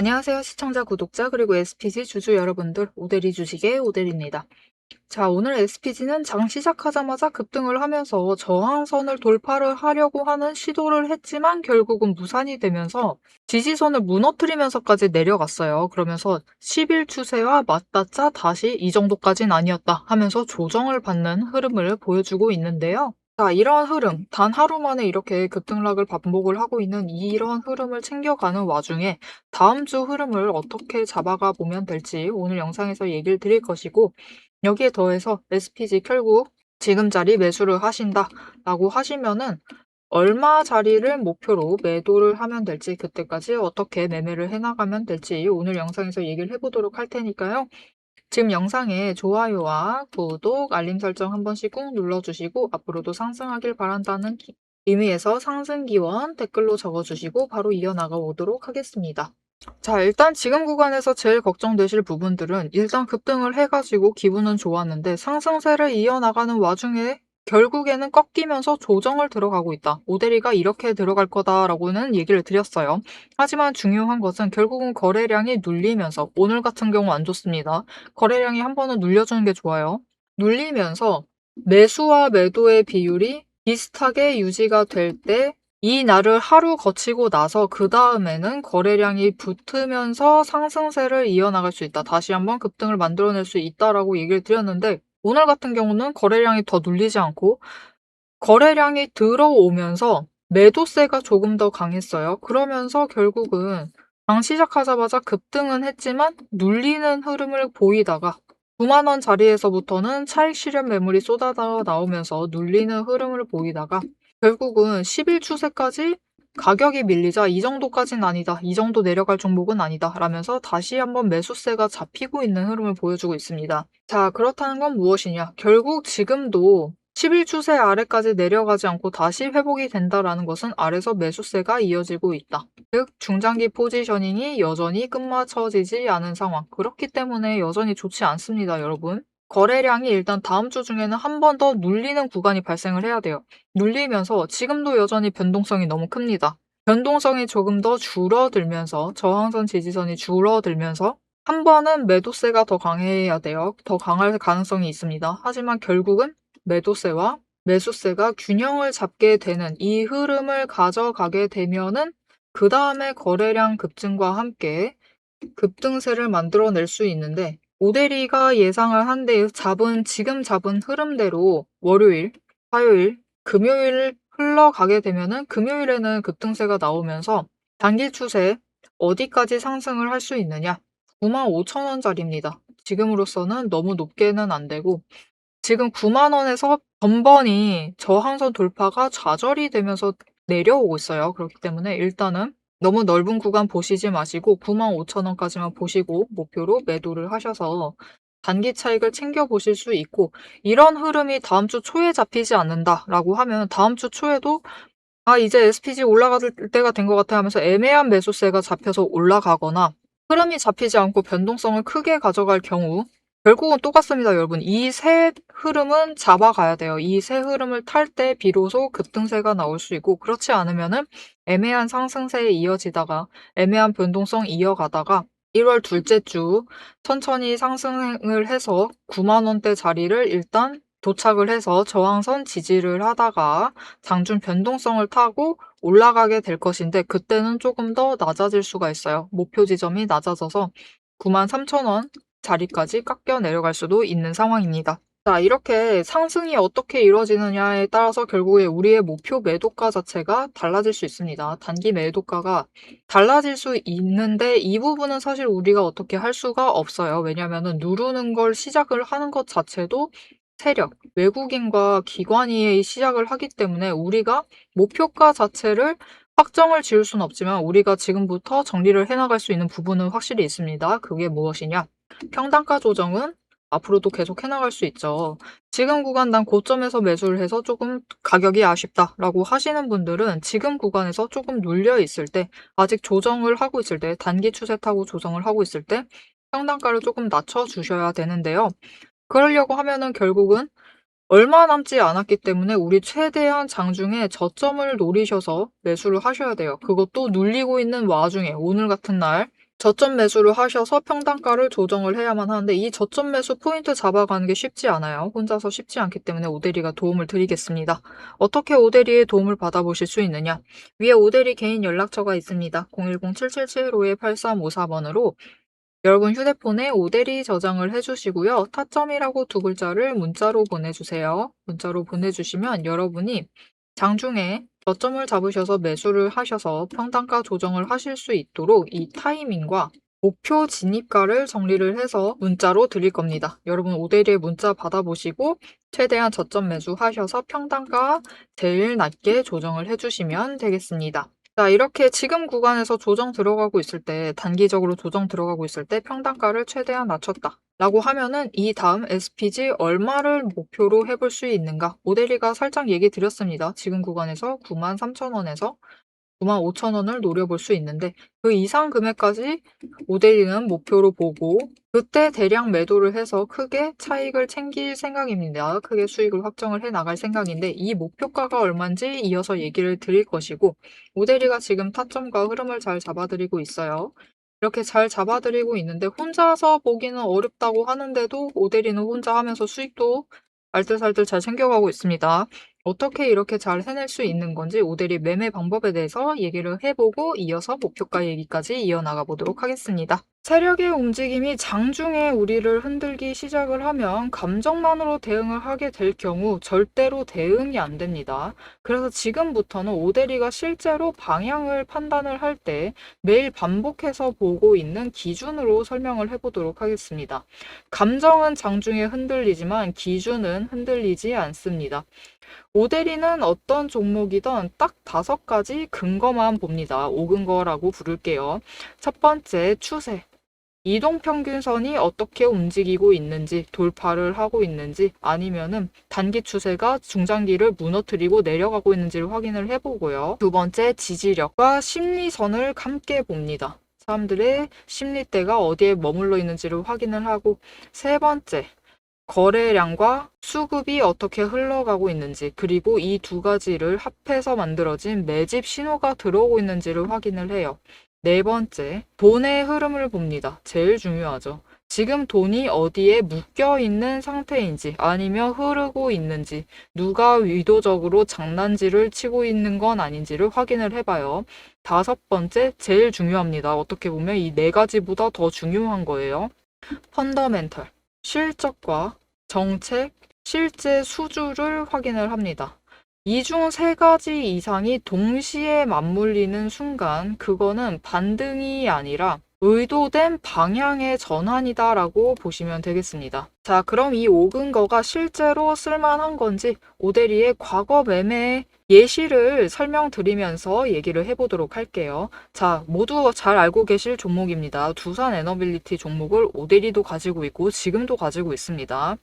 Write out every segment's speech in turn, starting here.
안녕하세요. 시청자, 구독자, 그리고 SPG 주주 여러분들, 오데리 주식의 오데리입니다. 자, 오늘 SPG는 장 시작하자마자 급등을 하면서 저항선을 돌파를 하려고 하는 시도를 했지만 결국은 무산이 되면서 지지선을 무너뜨리면서까지 내려갔어요. 그러면서 10일 추세와 맞닿자 다시 이 정도까진 아니었다 하면서 조정을 받는 흐름을 보여주고 있는데요. 자, 이런 흐름, 단 하루 만에 이렇게 급등락을 반복을 하고 있는 이런 흐름을 챙겨가는 와중에 다음 주 흐름을 어떻게 잡아가 보면 될지 오늘 영상에서 얘기를 드릴 것이고 여기에 더해서 SPG 결국 지금 자리 매수를 하신다 라고 하시면은 얼마 자리를 목표로 매도를 하면 될지 그때까지 어떻게 매매를 해나가면 될지 오늘 영상에서 얘기를 해보도록 할 테니까요. 지금 영상에 좋아요와 구독, 알림 설정 한 번씩 꾹 눌러주시고 앞으로도 상승하길 바란다는 기- 의미에서 상승 기원 댓글로 적어주시고 바로 이어나가 보도록 하겠습니다. 자, 일단 지금 구간에서 제일 걱정되실 부분들은 일단 급등을 해가지고 기분은 좋았는데 상승세를 이어나가는 와중에 결국에는 꺾이면서 조정을 들어가고 있다. 오데리가 이렇게 들어갈 거다라고는 얘기를 드렸어요. 하지만 중요한 것은 결국은 거래량이 눌리면서 오늘 같은 경우 안 좋습니다. 거래량이 한 번은 눌려주는 게 좋아요. 눌리면서 매수와 매도의 비율이 비슷하게 유지가 될때 이 날을 하루 거치고 나서 그 다음에는 거래량이 붙으면서 상승세를 이어나갈 수 있다. 다시 한번 급등을 만들어낼 수 있다라고 얘기를 드렸는데 오늘 같은 경우는 거래량이 더 눌리지 않고 거래량이 들어오면서 매도세가 조금 더 강했어요. 그러면서 결국은 장 시작하자마자 급등은 했지만 눌리는 흐름을 보이다가 9만원 자리에서부터는 차익 실현 매물이 쏟아져 나오면서 눌리는 흐름을 보이다가 결국은 10일 추세까지 가격이 밀리자 이 정도까지는 아니다. 이 정도 내려갈 종목은 아니다. 라면서 다시 한번 매수세가 잡히고 있는 흐름을 보여주고 있습니다. 자, 그렇다는 건 무엇이냐? 결국 지금도 10일 추세 아래까지 내려가지 않고 다시 회복이 된다라는 것은 아래서 매수세가 이어지고 있다. 즉, 중장기 포지셔닝이 여전히 끝마쳐지지 않은 상황. 그렇기 때문에 여전히 좋지 않습니다, 여러분. 거래량이 일단 다음 주 중에는 한 번 더 눌리는 구간이 발생을 해야 돼요. 눌리면서 지금도 여전히 변동성이 너무 큽니다. 변동성이 조금 더 줄어들면서 저항선 지지선이 줄어들면서 한 번은 매도세가 더 강해야 돼요. 더 강할 가능성이 있습니다. 하지만 결국은 매도세와 매수세가 균형을 잡게 되는 이 흐름을 가져가게 되면은 그 다음에 거래량 급증과 함께 급등세를 만들어낼 수 있는데 오데리가 예상을 한 데 잡은 지금 잡은 흐름대로 월요일, 화요일, 금요일 흘러가게 되면은 금요일에는 급등세가 나오면서 단기 추세 어디까지 상승을 할 수 있느냐? 95,000원짜리입니다. 지금으로서는 너무 높게는 안 되고 지금 9만 원에서 전번이 저항선 돌파가 좌절이 되면서 내려오고 있어요. 그렇기 때문에 일단은 너무 넓은 구간 보시지 마시고 9만 5천 원까지만 보시고 목표로 매도를 하셔서 단기 차익을 챙겨 보실 수 있고 이런 흐름이 다음 주 초에 잡히지 않는다라고 하면 다음 주 초에도 아 이제 SPG 올라갈 때가 된 것 같아 하면서 애매한 매수세가 잡혀서 올라가거나 흐름이 잡히지 않고 변동성을 크게 가져갈 경우 결국은 똑같습니다, 여러분. 이 세 흐름은 잡아가야 돼요. 이 세 흐름을 탈 때 비로소 급등세가 나올 수 있고 그렇지 않으면은 애매한 상승세에 이어지다가 애매한 변동성 이어가다가 1월 둘째 주 천천히 상승을 해서 9만 원대 자리를 일단 도착을 해서 저항선 지지를 하다가 장중 변동성을 타고 올라가게 될 것인데 그때는 조금 더 낮아질 수가 있어요. 목표 지점이 낮아져서 9만 3천 원 자리까지 깎여 내려갈 수도 있는 상황입니다. 자, 이렇게 상승이 어떻게 이루어지느냐에 따라서 결국에 우리의 목표 매도가 자체가 달라질 수 있습니다. 단기 매도가가 달라질 수 있는데 이 부분은 사실 우리가 어떻게 할 수가 없어요. 왜냐하면 누르는 걸 시작을 하는 것 자체도 세력, 외국인과 기관이 시작을 하기 때문에 우리가 목표가 자체를 확정을 지을 수는 없지만 우리가 지금부터 정리를 해나갈 수 있는 부분은 확실히 있습니다. 그게 무엇이냐? 평단가 조정은 앞으로도 계속 해나갈 수 있죠. 지금 구간 난 고점에서 매수를 해서 조금 가격이 아쉽다라고 하시는 분들은 지금 구간에서 조금 눌려 있을 때 아직 조정을 하고 있을 때 단기 추세 타고 조정을 하고 있을 때 평단가를 조금 낮춰 주셔야 되는데요. 그러려고 하면은 결국은 얼마 남지 않았기 때문에 우리 최대한 장중에 저점을 노리셔서 매수를 하셔야 돼요. 그것도 눌리고 있는 와중에 오늘 같은 날 저점 매수를 하셔서 평단가를 조정을 해야만 하는데 이 저점 매수 포인트 잡아가는 게 쉽지 않아요. 혼자서 쉽지 않기 때문에 오대리가 도움을 드리겠습니다. 어떻게 오대리의 도움을 받아보실 수 있느냐? 위에 오대리 개인 연락처가 있습니다. 010-777-8354번으로 여러분 휴대폰에 오대리 저장을 해주시고요. 타점이라고 두 글자를 문자로 보내주세요. 문자로 보내주시면 여러분이 장중에 저점을 잡으셔서 매수를 하셔서 평단가 조정을 하실 수 있도록 이 타이밍과 목표 진입가를 정리를 해서 문자로 드릴 겁니다. 여러분 오대리의 문자 받아보시고 최대한 저점 매수하셔서 평단가 제일 낮게 조정을 해주시면 되겠습니다. 자, 이렇게 지금 구간에서 조정 들어가고 있을 때, 단기적으로 조정 들어가고 있을 때 평단가를 최대한 낮췄다. 라고 하면은 이 다음 SPG 얼마를 목표로 해볼 수 있는가? 모델이가 살짝 얘기 드렸습니다. 지금 구간에서 93,000원에서 95,000원을 노려볼 수 있는데 그 이상 금액까지 모델이는 목표로 보고 그때 대량 매도를 해서 크게 차익을 챙길 생각입니다. 크게 수익을 확정을 해 나갈 생각인데 이 목표가가 얼마인지 이어서 얘기를 드릴 것이고 모델이가 지금 타점과 흐름을 잘 잡아드리고 있어요. 이렇게 잘 잡아드리고 있는데 혼자서 보기는 어렵다고 하는데도 오대리는 혼자 하면서 수익도 알뜰살뜰 잘 챙겨가고 있습니다. 어떻게 이렇게 잘 해낼 수 있는 건지 오대리 매매 방법에 대해서 얘기를 해보고 이어서 목표가 얘기까지 이어나가 보도록 하겠습니다. 세력의 움직임이 장중에 우리를 흔들기 시작을 하면 감정만으로 대응을 하게 될 경우 절대로 대응이 안 됩니다. 그래서 지금부터는 오대리가 실제로 방향을 판단을 할 때 매일 반복해서 보고 있는 기준으로 설명을 해보도록 하겠습니다. 감정은 장중에 흔들리지만 기준은 흔들리지 않습니다. 오대리는 어떤 종목이든 딱 다섯 가지 근거만 봅니다. 오근거라고 부를게요. 첫 번째, 추세. 이동평균선이 어떻게 움직이고 있는지, 돌파를 하고 있는지, 아니면은 단기 추세가 중장기를 무너뜨리고 내려가고 있는지를 확인을 해보고요. 두 번째, 지지력과 심리선을 함께 봅니다. 사람들의 심리대가 어디에 머물러 있는지를 확인을 하고, 세 번째, 거래량과 수급이 어떻게 흘러가고 있는지, 그리고 이 두 가지를 합해서 만들어진 매집 신호가 들어오고 있는지를 확인을 해요. 네 번째, 돈의 흐름을 봅니다. 제일 중요하죠. 지금 돈이 어디에 묶여 있는 상태인지 아니면 흐르고 있는지 누가 의도적으로 장난질을 치고 있는 건 아닌지를 확인을 해봐요. 다섯 번째, 제일 중요합니다. 어떻게 보면 이 네 가지보다 더 중요한 거예요. 펀더멘털. 실적과 정책, 실제 수주를 확인을 합니다. 이 중 세 가지 이상이 동시에 맞물리는 순간 그거는 반등이 아니라 의도된 방향의 전환이다라고 보시면 되겠습니다. 자, 그럼 이 오근거가 실제로 쓸만한 건지 오데리의 과거 매매 예시를 설명드리면서 얘기를 해보도록 할게요. 자, 모두 잘 알고 계실 종목입니다. 두산 에너빌리티 종목을 오데리도 가지고 있고 지금도 가지고 있습니다.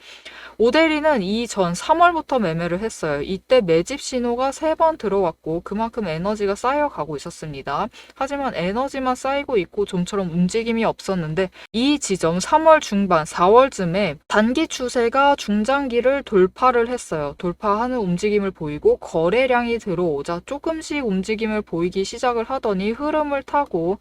오데리는 이전 3월부터 매매를 했어요. 이때 매집 신호가 3번 들어왔고 그만큼 에너지가 쌓여가고 있었습니다. 하지만 에너지만 쌓이고 있고 좀처럼 움직임이 없었는데 이 지점 3월 중반, 4월쯤에 단기 추세가 중장기를 돌파를 했어요. 돌파하는 움직임을 보이고 거래량 물량이 들어오자 조금씩 움직임을 보이기 시작을 하더니 흐름을 타고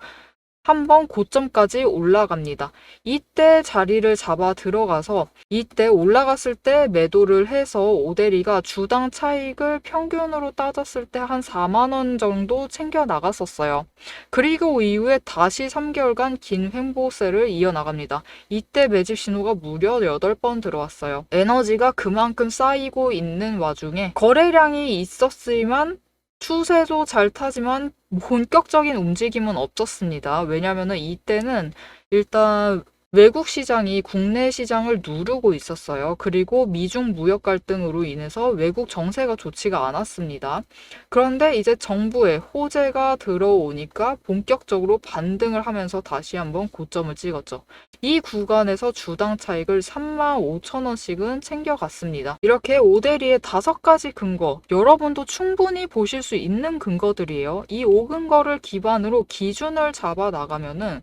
한번 고점까지 올라갑니다. 이때 자리를 잡아 들어가서 이때 올라갔을 때 매도를 해서 오데리가 주당 차익을 평균으로 따졌을 때 한 4만원 정도 챙겨 나갔었어요. 그리고 이후에 다시 3개월간 긴 횡보세를 이어나갑니다. 이때 매집 신호가 무려 8번 들어왔어요. 에너지가 그만큼 쌓이고 있는 와중에 거래량이 있었지만 추세도 잘 타지만 본격적인 움직임은 없었습니다. 왜냐하면 이때는 일단 외국 시장이 국내 시장을 누르고 있었어요. 그리고 미중 무역 갈등으로 인해서 외국 정세가 좋지가 않았습니다. 그런데 이제 정부의 호재가 들어오니까 본격적으로 반등을 하면서 다시 한번 고점을 찍었죠. 이 구간에서 주당 차익을 3만 5천 원씩은 챙겨갔습니다. 이렇게 오데리의 다섯 가지 근거, 여러분도 충분히 보실 수 있는 근거들이에요. 이 5근거를 기반으로 기준을 잡아 나가면은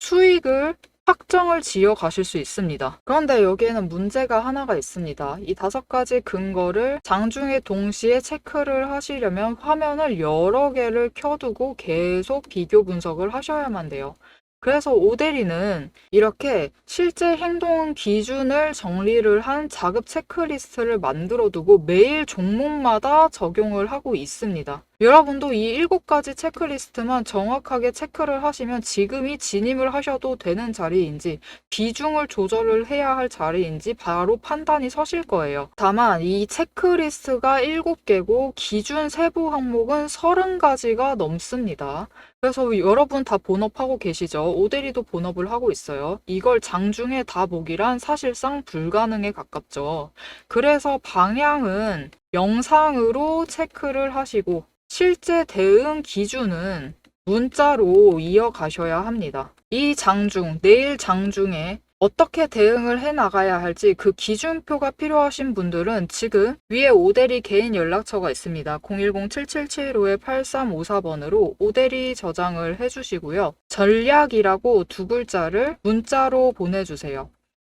수익을 확정을 지어 가실 수 있습니다. 그런데 여기에는 문제가 하나가 있습니다. 이 다섯 가지 근거를 장중에 동시에 체크를 하시려면 화면을 여러 개를 켜두고 계속 비교 분석을 하셔야만 돼요. 그래서 오데리는 이렇게 실제 행동 기준을 정리를 한 자급 체크리스트를 만들어 두고 매일 종목마다 적용을 하고 있습니다. 여러분도 이 일곱 가지 체크리스트만 정확하게 체크를 하시면 지금이 진입을 하셔도 되는 자리인지 비중을 조절을 해야 할 자리인지 바로 판단이 서실 거예요. 다만 이 체크리스트가 7개고 기준 세부 항목은 30가지가 넘습니다. 그래서 여러분 다 본업하고 계시죠? 오대리도 본업을 하고 있어요. 이걸 장중에 다 보기란 사실상 불가능에 가깝죠. 그래서 방향은 영상으로 체크를 하시고 실제 대응 기준은 문자로 이어가셔야 합니다. 이 장중, 내일 장중에 어떻게 대응을 해 나가야 할지 그 기준표가 필요하신 분들은 지금 위에 오대리 개인 연락처가 있습니다. 010-7775-8354번으로 오대리 저장을 해주시고요. 전략이라고 두 글자를 문자로 보내주세요.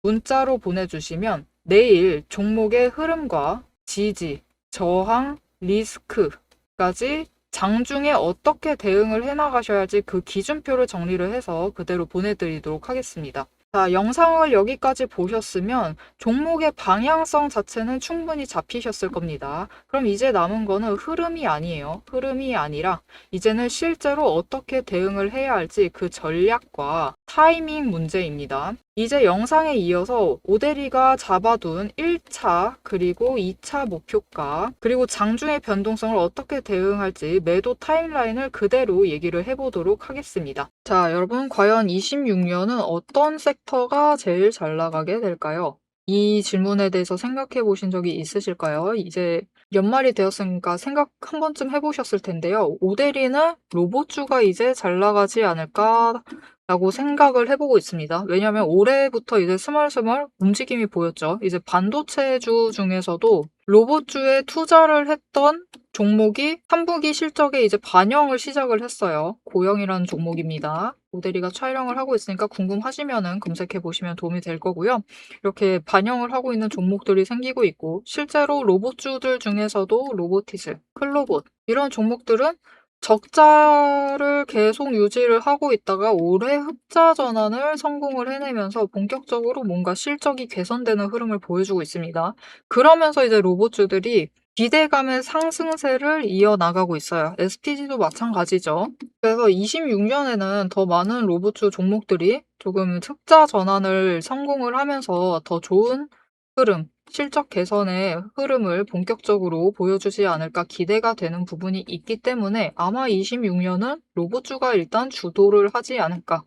문자로 보내주시면 내일 종목의 흐름과 지지, 저항, 리스크 까지 장중에 어떻게 대응을 해나가셔야 할지 그 기준표를 정리를 해서 그대로 보내드리도록 하겠습니다. 자, 영상을 여기까지 보셨으면 종목의 방향성 자체는 충분히 잡히셨을 겁니다. 그럼 이제 남은 거는 흐름이 아니에요. 흐름이 아니라 이제는 실제로 어떻게 대응을 해야 할지 그 전략과 타이밍 문제입니다. 이제 영상에 이어서 오데리가 잡아둔 1차 그리고 2차 목표가 그리고 장중의 변동성을 어떻게 대응할지 매도 타임라인을 그대로 얘기를 해보도록 하겠습니다. 자, 여러분 과연 26년은 어떤 섹터가 제일 잘 나가게 될까요? 이 질문에 대해서 생각해 보신 적이 있으실까요? 이제 연말이 되었으니까 생각 한 번쯤 해보셨을 텐데요. 오데리는 로봇주가 이제 잘 나가지 않을까 라고 생각을 해보고 있습니다. 왜냐하면 올해부터 이제 스멀스멀 움직임이 보였죠. 이제 반도체주 중에서도 로봇주에 투자를 했던 종목이 3분기 실적에 이제 반영을 시작을 했어요. 고영이라는 종목입니다. 모델이가 촬영을 하고 있으니까 궁금하시면은 검색해 보시면 도움이 될 거고요. 이렇게 반영을 하고 있는 종목들이 생기고 있고 실제로 로봇주들 중에서도 로보티스, 클로봇 이런 종목들은 적자를 계속 유지를 하고 있다가 올해 흑자 전환을 성공을 해내면서 본격적으로 뭔가 실적이 개선되는 흐름을 보여주고 있습니다. 그러면서 이제 로봇주들이 기대감의 상승세를 이어나가고 있어요. SPG도 마찬가지죠. 그래서 26년에는 더 많은 로봇주 종목들이 조금 흑자 전환을 성공을 하면서 더 좋은 흐름, 실적 개선의 흐름을 본격적으로 보여주지 않을까 기대가 되는 부분이 있기 때문에 아마 26년은 로봇주가 일단 주도를 하지 않을까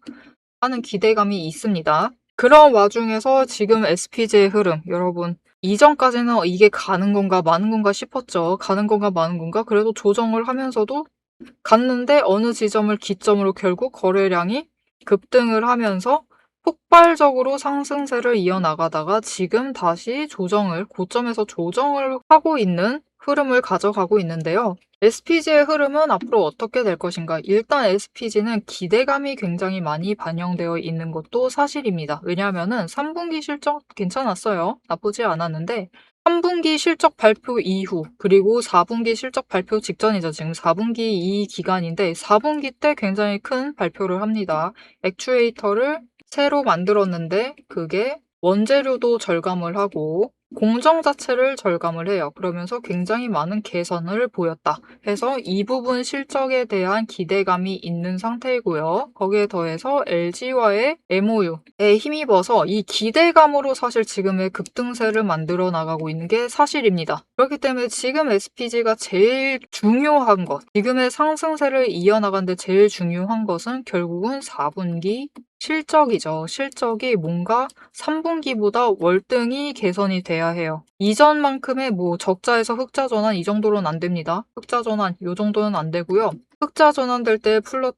하는 기대감이 있습니다. 그런 와중에서 지금 SPG의 흐름, 여러분, 이전까지는 이게 가는 건가 마는 건가 싶었죠. 가는 건가 마는 건가? 그래도 조정을 하면서도 갔는데 어느 지점을 기점으로 결국 거래량이 급등을 하면서 폭발적으로 상승세를 이어나가다가 지금 다시 조정을, 고점에서 조정을 하고 있는 흐름을 가져가고 있는데요. SPG의 흐름은 앞으로 어떻게 될 것인가? 일단 SPG는 기대감이 굉장히 많이 반영되어 있는 것도 사실입니다. 왜냐하면은 3분기 실적 괜찮았어요. 나쁘지 않았는데 3분기 실적 발표 이후 그리고 4분기 실적 발표 직전이죠. 지금 4분기 이 기간인데 4분기 때 굉장히 큰 발표를 합니다. 액추에이터를 새로 만들었는데 그게 원재료도 절감을 하고 공정 자체를 절감을 해요. 그러면서 굉장히 많은 개선을 보였다. 해서 이 부분 실적에 대한 기대감이 있는 상태이고요. 거기에 더해서 LG와의 MOU에 힘입어서 이 기대감으로 사실 지금의 급등세를 만들어 나가고 있는 게 사실입니다. 그렇기 때문에 지금 SPG가 제일 중요한 것, 지금의 상승세를 이어나가는데 제일 중요한 것은 결국은 4분기 실적이죠. 실적이 뭔가 3분기보다 월등히 개선이 돼야 해요. 이전만큼의 뭐 적자에서 흑자 전환 이 정도로는 안 됩니다. 흑자 전환 이 정도는 안 되고요. 흑자 전환될 때 풀러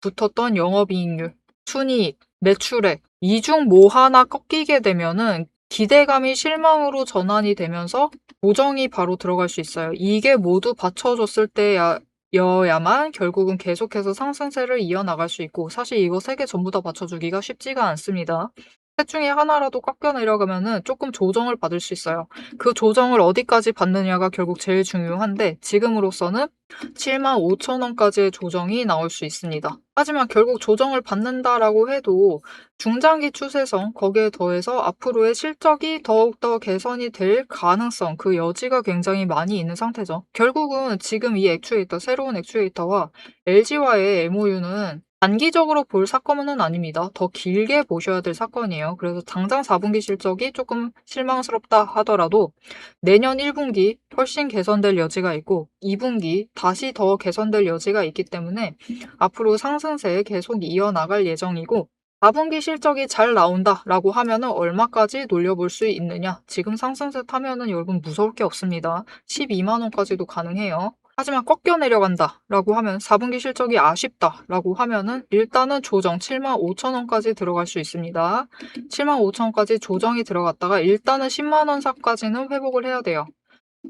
붙었던 영업이익률, 순이익, 매출액 이 중 뭐 하나 꺾이게 되면은 기대감이 실망으로 전환이 되면서 보정이 바로 들어갈 수 있어요. 이게 모두 받쳐줬을 때야 여야만 결국은 계속해서 상승세를 이어나갈 수 있고 사실 이거 세 개 전부 다 맞춰주기가 쉽지가 않습니다. 셋 중에 하나라도 꺾여 내려가면은 조금 조정을 받을 수 있어요. 그 조정을 어디까지 받느냐가 결국 제일 중요한데 지금으로서는 75,000원까지의 조정이 나올 수 있습니다. 하지만 결국 조정을 받는다라고 해도 중장기 추세성 거기에 더해서 앞으로의 실적이 더욱더 개선이 될 가능성 그 여지가 굉장히 많이 있는 상태죠. 결국은 지금 이 액추에이터 새로운 액추에이터와 LG와의 MOU는 단기적으로 볼 사건은 아닙니다. 더 길게 보셔야 될 사건이에요. 그래서 당장 4분기 실적이 조금 실망스럽다 하더라도 내년 1분기 훨씬 개선될 여지가 있고 2분기 다시 더 개선될 여지가 있기 때문에 앞으로 상승세 계속 이어나갈 예정이고 4분기 실적이 잘 나온다라고 하면은 얼마까지 놀려볼 수 있느냐? 지금 상승세 타면은 여러분 무서울 게 없습니다. 12만 원까지도 가능해요. 하지만 꺾여 내려간다 라고 하면 4분기 실적이 아쉽다 라고 하면은 일단은 조정 7만 5천 원까지 들어갈 수 있습니다. 7만 5천 원까지 조정이 들어갔다가 일단은 10만 원 선까지는 회복을 해야 돼요.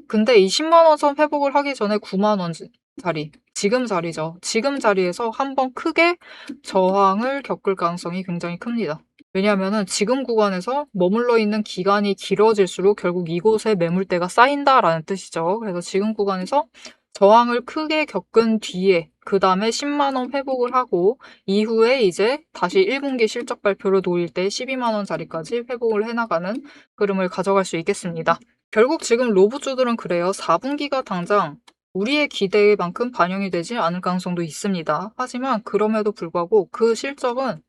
근데 이 10만 원 선 회복을 하기 전에 9만 원 자리 지금 자리죠. 지금 자리에서 한번 크게 저항을 겪을 가능성이 굉장히 큽니다. 왜냐하면은 지금 구간에서 머물러 있는 기간이 길어질수록 결국 이곳에 매물대가 쌓인다라는 뜻이죠. 그래서 지금 구간에서 저항을 크게 겪은 뒤에 그 다음에 10만원 회복을 하고 이후에 이제 다시 1분기 실적 발표를 놓일 때 12만원짜리까지 회복을 해나가는 흐름을 가져갈 수 있겠습니다. 결국 지금 로봇주들은 그래요. 4분기가 당장 우리의 기대만큼 반영이 되지 않을 가능성도 있습니다. 하지만 그럼에도 불구하고 그 실적은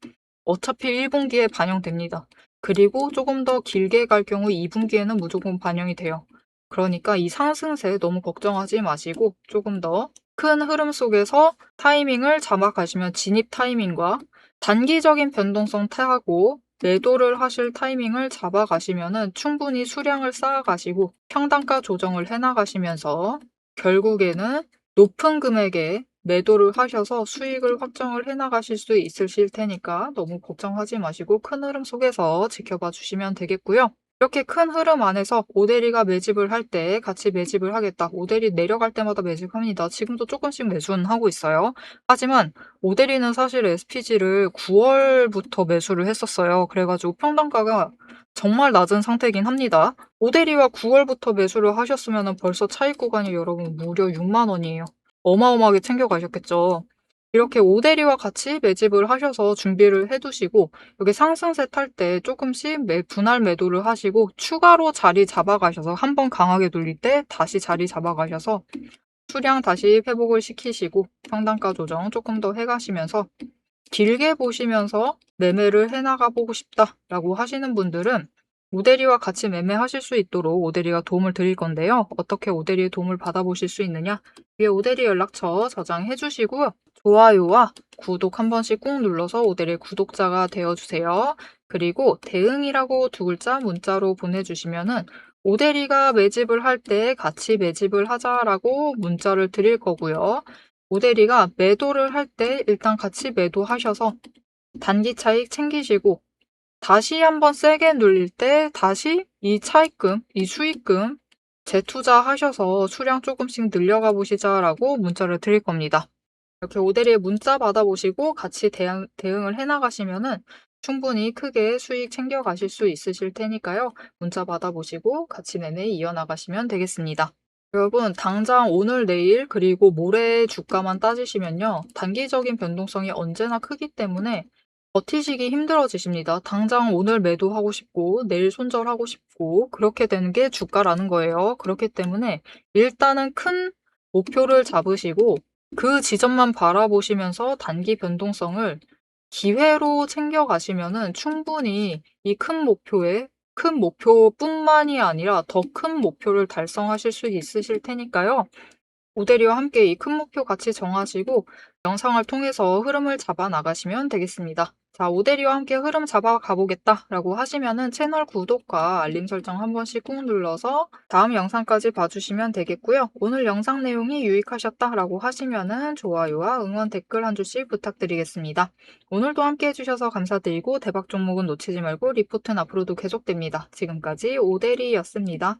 어차피 1분기에 반영됩니다. 그리고 조금 더 길게 갈 경우 2분기에는 무조건 반영이 돼요. 그러니까 이 상승세 너무 걱정하지 마시고 조금 더 큰 흐름 속에서 타이밍을 잡아가시면 진입 타이밍과 단기적인 변동성 타하고 매도를 하실 타이밍을 잡아가시면 충분히 수량을 쌓아가시고 평단가 조정을 해나가시면서 결국에는 높은 금액에 매도를 하셔서 수익을 확정을 해나가실 수 있으실 테니까 너무 걱정하지 마시고 큰 흐름 속에서 지켜봐 주시면 되겠고요. 이렇게 큰 흐름 안에서 오데리가 매집을 할 때 같이 매집을 하겠다. 오데리 내려갈 때마다 매집합니다. 지금도 조금씩 매수는 하고 있어요. 하지만 오데리는 사실 SPG를 9월부터 매수를 했었어요. 그래가지고 평단가가 정말 낮은 상태이긴 합니다. 오데리와 9월부터 매수를 하셨으면 벌써 차익 구간이 여러분 무려 6만 원이에요. 어마어마하게 챙겨가셨겠죠. 이렇게 오대리와 같이 매집을 하셔서 준비를 해두시고 여기 상승세 탈 때 조금씩 매, 분할 매도를 하시고 추가로 자리 잡아가셔서 한번 강하게 돌릴 때 다시 자리 잡아가셔서 수량 다시 회복을 시키시고 평단가 조정 조금 더 해가시면서 길게 보시면서 매매를 해나가 보고 싶다라고 하시는 분들은 오대리와 같이 매매하실 수 있도록 오대리가 도움을 드릴 건데요. 어떻게 오대리의 도움을 받아보실 수 있느냐? 위에 오대리 연락처 저장해 주시고요. 좋아요와 구독 한 번씩 꾹 눌러서 오데리 구독자가 되어주세요. 그리고 대응이라고 두 글자 문자로 보내주시면은 오데리가 매집을 할 때 같이 매집을 하자라고 문자를 드릴 거고요. 오데리가 매도를 할 때 일단 같이 매도하셔서 단기 차익 챙기시고 다시 한번 세게 눌릴 때 다시 이 차익금, 이 수익금 재투자하셔서 수량 조금씩 늘려가 보시자라고 문자를 드릴 겁니다. 이렇게 오데리에 문자 받아보시고 같이 대응, 대응을 해나가시면은 충분히 크게 수익 챙겨가실 수 있으실 테니까요. 문자 받아보시고 같이 매매 이어나가시면 되겠습니다. 여러분, 당장 오늘, 내일, 그리고 모레 주가만 따지시면요. 단기적인 변동성이 언제나 크기 때문에 버티시기 힘들어지십니다. 당장 오늘 매도하고 싶고, 내일 손절하고 싶고, 그렇게 되는 게 주가라는 거예요. 그렇기 때문에 일단은 큰 목표를 잡으시고, 그 지점만 바라보시면서 단기 변동성을 기회로 챙겨가시면은 충분히 이 큰 목표에 큰 목표뿐만이 아니라 더 큰 목표를 달성하실 수 있으실 테니까요. 모델이와 함께 이 큰 목표 같이 정하시고 영상을 통해서 흐름을 잡아 나가시면 되겠습니다. 자, 오데리와 함께 흐름 잡아 가보겠다 라고 하시면은 채널 구독과 알림 설정 한 번씩 꾹 눌러서 다음 영상까지 봐주시면 되겠고요. 오늘 영상 내용이 유익하셨다 라고 하시면은 좋아요와 응원 댓글 한 줄씩 부탁드리겠습니다. 오늘도 함께 해주셔서 감사드리고 대박 종목은 놓치지 말고 리포트는 앞으로도 계속됩니다. 지금까지 오데리였습니다.